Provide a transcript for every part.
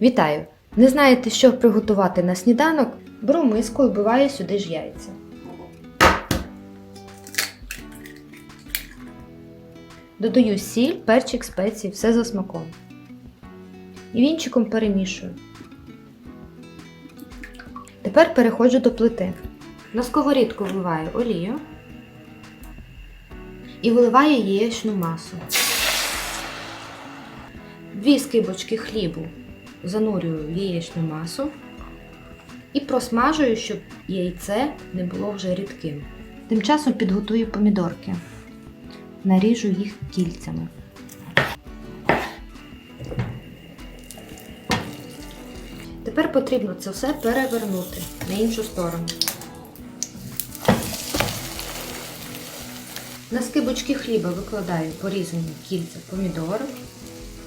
Вітаю! Не знаєте, що приготувати на сніданок? Беру миску і вбиваю сюди ж яйця. Додаю сіль, перчик, спеції, все за смаком. І вінчиком перемішую. Тепер переходжу до плити. На сковорідку вливаю олію і виливаю яєчну масу. Дві скибочки хлібу занурюю в яєчну масу і просмажую, щоб яйце не було вже рідким. Тим часом підготую помідорки. Наріжу їх кільцями. Тепер потрібно це все перевернути на іншу сторону. На скибочки хліба викладаю порізані кільця помідорок.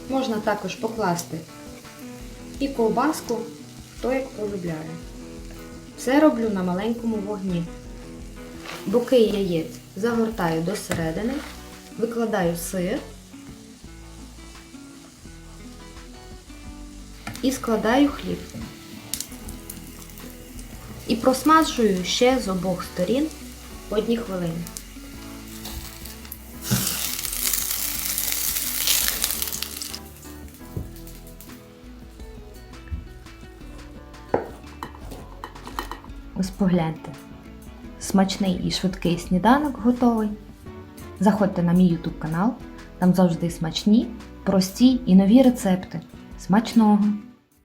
Можна також покласти і ковбаску, хто як полюбляє. Все роблю на маленькому вогні. Боки яєць загортаю до середини, викладаю сир і складаю хліб. І просмажую ще з обох сторін по одній хвилині. Ось погляньте. Смачний і швидкий сніданок готовий. Заходьте на мій YouTube канал, там завжди смачні, прості і нові рецепти. Смачного!